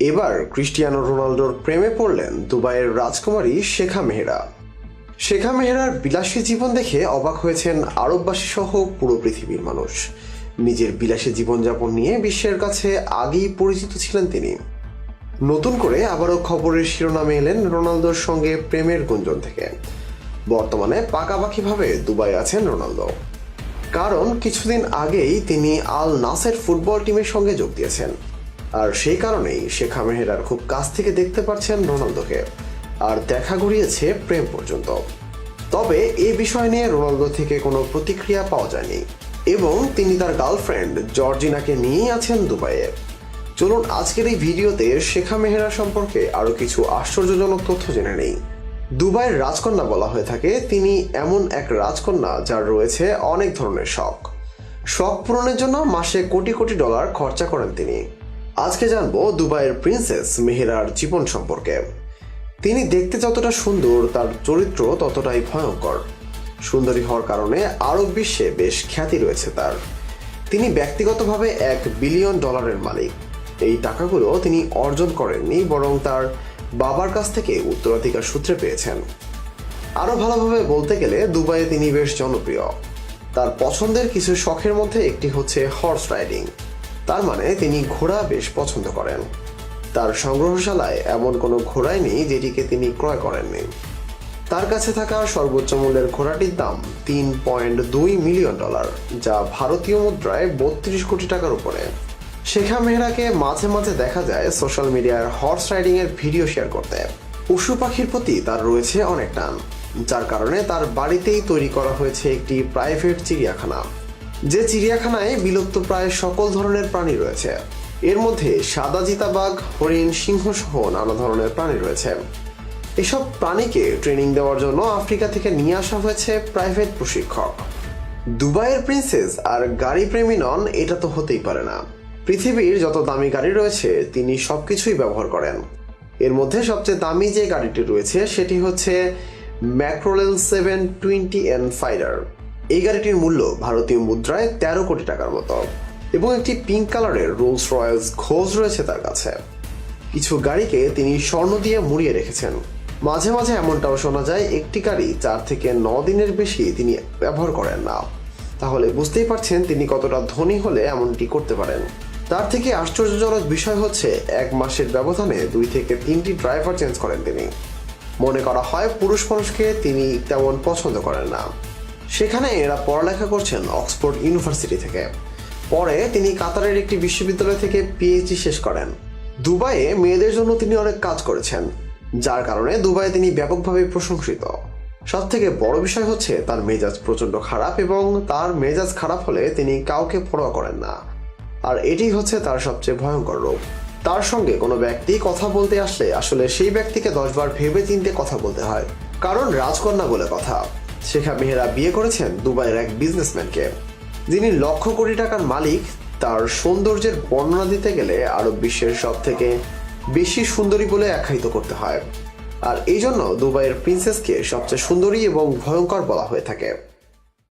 এবার ক্রিস্টিয়ানো রোনালদোর প্রেমে পড়লেন দুবাইয়ের রাজকুমারী শেখা মেহরা। শেখা মেহরার বিলাসী জীবন দেখে অবাক হয়েছেন আরববাসী সহ পুরো পৃথিবীর মানুষ। নিজের বিলাসী জীবনযাপন নিয়ে বিশ্বের কাছে আগেই পরিচিত ছিলেন তিনি। নতুন করে আবারও খবরের শিরোনামে এলেন রোনালদোর সঙ্গে প্রেমের গুঞ্জন থেকে। বর্তমানে পাকাপাকিভাবে দুবাই আছেন রোনালদো। কারণ কিছুদিন আগেই তিনি আল নাসের ফুটবল টিমের সঙ্গে যোগ দিয়েছেন। আর সেই কারণেই শেখা মেহেরার খুব কাছ থেকে দেখতে পাচ্ছেন রোনালদোকে। আর দেখা গড়িয়েছে প্রেম পর্যন্ত। তবে এই বিষয় নিয়ে রোনালদো থেকে কোনো প্রতিক্রিয়া পাওয়া যায়নি। এবং তিনি তার গার্লফ্রেন্ড জর্জিনাকে নিয়েই আছেন দুবাইয়ে। চলুন আজকের এই ভিডিওতে শেখা মেহেরা সম্পর্কে আরও কিছু আশ্চর্যজনক তথ্য জেনে নেই। দুবাইয়ের রাজকন্যা বলা হয়ে থাকে, তিনি এমন এক রাজকন্যা যার রয়েছে অনেক ধরনের শখ। শখ পূরণের জন্য মাসে কোটি কোটি ডলার খরচা করেন তিনি। আজকে জানব দুবাইয়ের প্রিন্সেস মেহেরার জীবন সম্পর্কে। তিনি দেখতে যতটা সুন্দর, তার চরিত্র ততটাই ভয়ঙ্কর। সুন্দরী হওয়ার কারণে আরব বিশ্বে বেশ খ্যাতি রয়েছে তার। তিনি ব্যক্তিগতভাবে এক বিলিয়ন ডলারের মালিক। এই টাকাগুলো তিনি অর্জন করেননি, বরং তার বাবার কাছ থেকে উত্তরাধিকার সূত্রে পেয়েছেন। আরও ভালোভাবে বলতে গেলে, দুবাইয়ে তিনি বেশ জনপ্রিয়। তার পছন্দের কিছু শখের মধ্যে একটি হচ্ছে হর্স রাইডিং তার মানে তিনি ঘোড়া বেশ পছন্দ করেন। তার সংগ্রহশালায় এমন কোনো ঘোড়াই নেই যেটিকে তিনি ক্রয় করেননি। তার কাছে থাকা সর্বোচ্চ মূল্যের ঘোড়াটির দাম তিন পয়েন্ট দুই মিলিয়ন ডলার, যা ভারতীয় মুদ্রায় বত্রিশ কোটি টাকার উপরে। শেখা মেহরাকে মাঝে মাঝে দেখা যায় সোশ্যাল মিডিয়ার হর্স রাইডিং এর ভিডিও শেয়ার করতে। পশু পাখির প্রতি তার রয়েছে অনেক টান, যার কারণে তার বাড়িতেই তৈরি করা হয়েছে একটি প্রাইভেট চিড়িয়াখানা। যে চিড়িয়াখানায় বিলুপ্ত প্রায় সকল ধরনের প্রাণী রয়েছে। এর মধ্যে সাদা চিতাবাঘ হরিণ সিংহ সহ নানা ধরনের প্রাণী রয়েছে। এসব প্রাণীকে ট্রেনিং দেওয়ার জন্য আফ্রিকা থেকে নিয়ে আসা হয়েছে প্রাইভেট প্রশিক্ষক। দুবাইয়ের প্রিন্সেস আর গাড়ি প্রেমী নন, এটা তো হতেই পারে না। পৃথিবীর যত দামি গাড়ি রয়েছে, তিনি সবকিছুই ব্যবহার করেন। এর মধ্যে সবচেয়ে দামি যে গাড়িটি রয়েছে, সেটি হচ্ছে ম্যাক্রোলেল সেভেন টোয়েন্টি এন ফাইডার। এই গাড়িটির মূল্য ভারতীয় মুদ্রায় তেরো কোটি টাকার মতো এবং একটি পিঙ্ক কালারের রোলস রয়েলস ঘোষ রয়েছে তার কাছে। কিছু গাড়িকে তিনি স্বর্ণ দিয়ে মুড়িয়ে রেখেছেন। মাঝে মাঝে এমনটাও শোনা যায়, একটি গাড়ি চার থেকে ন দিনের বেশি তিনি ব্যবহার করেন না। তাহলে বুঝতেই পারছেন তিনি কতটা ধনী হলে এমনটি করতে পারেন। তার থেকে আশ্চর্যজনক বিষয় হচ্ছে, এক মাসের ব্যবধানে দুই থেকে তিনটি ড্রাইভার চেঞ্জ করেন তিনি। মনে করা হয় পুরুষ মানুষকে তিনি তেমন পছন্দ করেন না। সেখানে এরা পড়ালেখা করছেন অক্সফোর্ড ইউনিভার্সিটি থেকে। পরে তিনি কাতারের একটি বিশ্ববিদ্যালয় থেকে পিএইচডি শেষ করেন। দুবাইয়ে মেয়েদের জন্য তিনি অনেক কাজ করেছেন, যার কারণে দুবাইয়ে তিনি ব্যাপকভাবে প্রশংসিত। সব থেকে বড় বিষয় হচ্ছে তার মেজাজ প্রচণ্ড খারাপ এবং তার মেজাজ খারাপ হলে তিনি কাউকে পরোয়া করেন না। আর এটি হচ্ছে তার সবচেয়ে ভয়ঙ্কর রোগ তার সঙ্গে কোনো ব্যক্তি কথা বলতে আসলে আসলে সেই ব্যক্তিকে দশবার ভেবে চিনতে কথা বলতে হয়, কারণ রাজকন্যা বলে কথা। শেখা মেহেরা বিয়ে করেছেন দুবাইয়ের এক বিজনেসম্যানকে যিনি লক্ষ কোটি টাকার মালিক, তার সৌন্দর্যের বর্ণনা দিতে গেলে আরব বিশ্বের সব থেকে বেশি সুন্দরী বলে আখ্যায়িত করতে হয়। আর এই জন্য দুবাইয়ের প্রিন্সেসকে সবচেয়ে সুন্দরী এবং ভয়ঙ্কর বলা হয়ে থাকে।